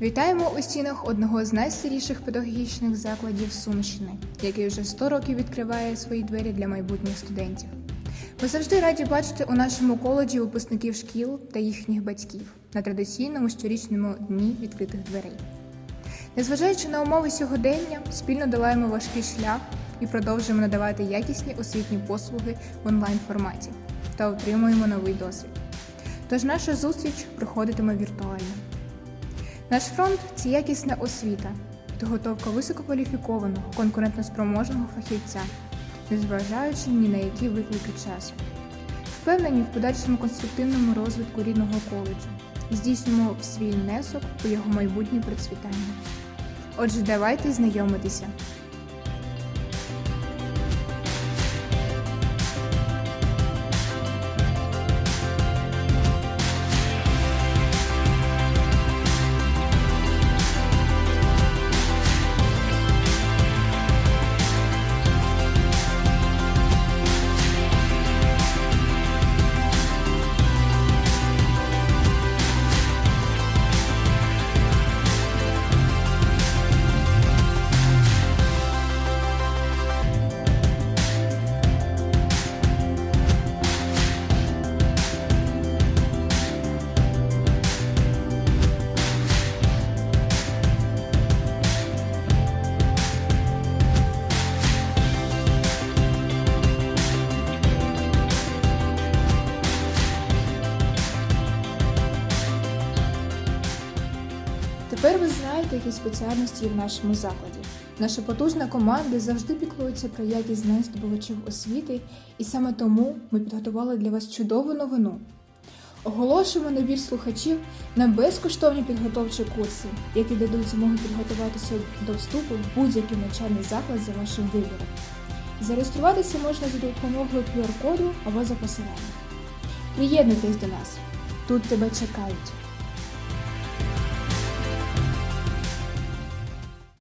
Вітаємо у стінах одного з найстаріших педагогічних закладів Сумщини, який вже 100 років відкриває свої двері для майбутніх студентів. Ми завжди раді бачити у нашому коледжі випускників шкіл та їхніх батьків на традиційному щорічному дні відкритих дверей. Незважаючи на умови сьогодення, спільно долаємо важкий шлях і продовжуємо надавати якісні освітні послуги в онлайн форматі та отримуємо новий досвід. Тож наша зустріч проходитиме віртуально. Наш фронт це якісна освіта, підготовка висококваліфікованого, конкурентноспроможного фахівця, незважаючи ні на які виклики часу. Впевнені в подальшому конструктивному розвитку рідного коледжу, здійснюємо свій внесок у його майбутнє процвітання. Отже, давайте знайомитися. Тепер ви знаєте, які спеціальності є в нашому закладі. Наша потужна команда завжди піклується про якість знань здобувачів освіти, і саме тому ми підготували для вас чудову новину. Оголошуємо набір слухачів на безкоштовні підготовчі курси, які дадуть змогу підготуватися до вступу в будь-який навчальний заклад за вашим вибором. Зареєструватися можна за допомогою QR-коду або за посиланням. Приєднуйтесь до нас, тут тебе чекають.